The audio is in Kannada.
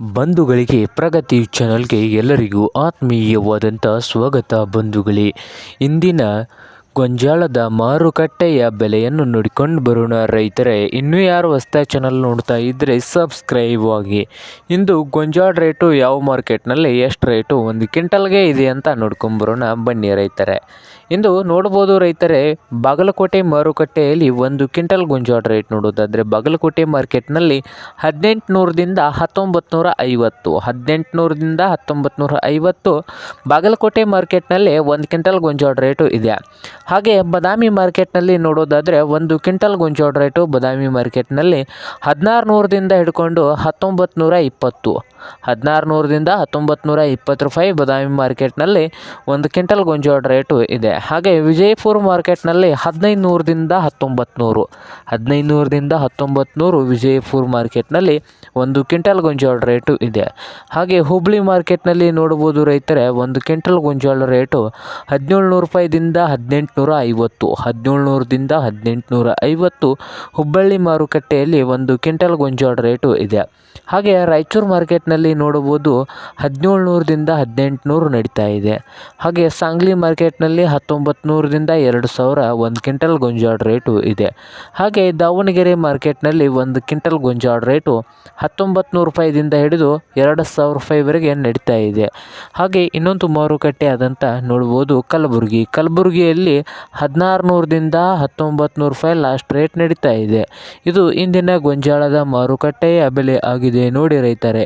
ಬಂಧುಗಳಿಗೆ ಪ್ರಗತಿ ಚಾನಲ್ಗೆ ಎಲ್ಲರಿಗೂ ಆತ್ಮೀಯವಾದಂಥ ಸ್ವಾಗತ ಬಂಧುಗಳೇ. ಇಂದಿನ ಗೊಂಜಾಳದ ಮಾರುಕಟ್ಟೆಯ ಬೆಲೆಯನ್ನು ನೋಡಿಕೊಂಡು ಬರೋಣ ರೈತರೇ, ಇನ್ನೂ ಯಾರು ಹೊಸ್ತ ಚಾನಲ್ ನೋಡ್ತಾ ಇದ್ದರೆ ಸಬ್ಸ್ಕ್ರೈಬ್ ಆಗಿ. ಇಂದು ಗೊಂಜಾಳ ರೇಟು ಯಾವ ಮಾರ್ಕೆಟ್ನಲ್ಲಿ ಎಷ್ಟು ರೇಟು ಒಂದು ಕ್ವಿಂಟಲ್ಗೆ ಇದೆ ಅಂತ ನೋಡ್ಕೊಂಬರೋಣ ಬನ್ನಿ ರೈತರೇ. ಇಂದು ನೋಡ್ಬೋದು ರೈತರೇ, ಬಾಗಲಕೋಟೆ ಮಾರುಕಟ್ಟೆಯಲ್ಲಿ ಒಂದು ಕ್ವಿಂಟಲ್ ಗೊಂಜಾಳ ರೇಟ್ ನೋಡೋದಾದರೆ ಬಾಗಲಕೋಟೆ ಮಾರ್ಕೆಟ್ನಲ್ಲಿ ಹದಿನೆಂಟುನೂರದಿಂದ ಹತ್ತೊಂಬತ್ತು ನೂರ ಐವತ್ತು ಹದಿನೆಂಟುನೂರದಿಂದ ಹತ್ತೊಂಬತ್ತು ನೂರ ಐವತ್ತು ಬಾಗಲಕೋಟೆ ಮಾರ್ಕೆಟ್ನಲ್ಲಿ ಒಂದು ಕ್ವಿಂಟಲ್ ಗೊಂಜಾಳ ರೇಟು ಇದೆ. ಹಾಗೆ ಬದಾಮಿ ಮಾರ್ಕೆಟ್ನಲ್ಲಿ ನೋಡೋದಾದರೆ ಒಂದು ಕ್ವಿಂಟಲ್ ಗೊಂಜೋಳ ರೇಟು ಬದಾಮಿ ಮಾರ್ಕೆಟ್ನಲ್ಲಿ ಹದಿನಾರು ನೂರರಿಂದ ಹಿಡ್ಕೊಂಡು ಹತ್ತೊಂಬತ್ತು ನೂರ ಇಪ್ಪತ್ತು. ಹದಿನಾರು ನೂರದಿಂದ ಹತ್ತೊಂಬತ್ತು ನೂರ ಇಪ್ಪತ್ತು ರೂಪಾಯಿ ಬದಾಮಿ ಮಾರ್ಕೆಟ್ನಲ್ಲಿ ಒಂದು ಕ್ವಿಂಟಲ್ ಗೊಂಜೋಳ ರೇಟು ಇದೆ. ಹಾಗೆ ವಿಜಯಪುರ ಮಾರ್ಕೆಟ್ನಲ್ಲಿ ಹದಿನೈದು ನೂರದಿಂದ ಹತ್ತೊಂಬತ್ತು ನೂರು ಹದಿನೈದು ನೂರದಿಂದ ಹತ್ತೊಂಬತ್ತು ನೂರು ವಿಜಯಪುರ ಮಾರ್ಕೆಟ್ನಲ್ಲಿ ಒಂದು ಕ್ವಿಂಟಲ್ ಗೊಂಜೋಳ ರೇಟು ಇದೆ. ಹಾಗೆ ಹುಬ್ಬಳ್ಳಿ ಮಾರ್ಕೆಟ್ನಲ್ಲಿ ನೋಡ್ಬೋದು ರೈತರೆ, ಒಂದು ಕ್ವಿಂಟಲ್ ಗೊಂಜೋಳ ರೇಟು ಹದಿನೇಳು ನೂರು ರೂಪಾಯಿದಿಂದ ಹದಿನೆಂಟು ನೂರ ಐವತ್ತು ಹದಿನೇಳು ನೂರದಿಂದ ಹದಿನೆಂಟು ನೂರ ಐವತ್ತು ಹುಬ್ಬಳ್ಳಿ ಮಾರುಕಟ್ಟೆಯಲ್ಲಿ ಒಂದು ಕ್ವಿಂಟಲ್ ಗೊಂಜೋಳ ರೇಟು ಇದೆ. ಹಾಗೆ ರಾಯಚೂರು ಮಾರ್ಕೆಟ್ನಲ್ಲಿ ನೋಡಬಹುದು ಹದಿನೇಳು ನೂರದಿಂದ ಹದಿನೆಂಟು ನೂರು ನಡೀತಾ ಇದೆ. ಹಾಗೆ ಸಾಂಗ್ಲಿ ಮಾರ್ಕೆಟ್ನಲ್ಲಿ ಹತ್ತೊಂಬತ್ತು ನೂರರಿಂದ ಎರಡು ಸಾವಿರ ಒಂದು ಕ್ವಿಂಟಲ್ ಗೊಂಜಾಳ ರೇಟು ಇದೆ. ಹಾಗೆ ದಾವಣಗೆರೆ ಮಾರ್ಕೆಟ್ನಲ್ಲಿ ಒಂದು ಕ್ವಿಂಟಲ್ ಗೊಂಜಾಳ ರೇಟು ಹತ್ತೊಂಬತ್ತು ನೂರು ರೂಪಾಯಿದಿಂದ ಹಿಡಿದು ಎರಡು ಸಾವಿರ ರೂಪಾಯಿವರೆಗೆ ನಡೀತಾ ಇದೆ. ಹಾಗೆ ಇನ್ನೊಂದು ಮಾರುಕಟ್ಟೆ ಆದಂಥ ನೋಡ್ಬೋದು ಕಲಬುರಗಿ. ಕಲಬುರಗಿಯಲ್ಲಿ ಹದಿನಾರು ನೂರದಿಂದ ಹತ್ತೊಂಬತ್ತು ನೂರು ರೂಪಾಯಿ ಲಾಸ್ಟ್ ರೇಟ್ ನಡೀತಾ ಇದೆ. ಇದು ಇಂದಿನ ಗೊಂಜಾಳದ ಮಾರುಕಟ್ಟೆಯ ಬೆಲೆ ಆಗಿದೆ ನೋಡಿ ರೈತರೇ.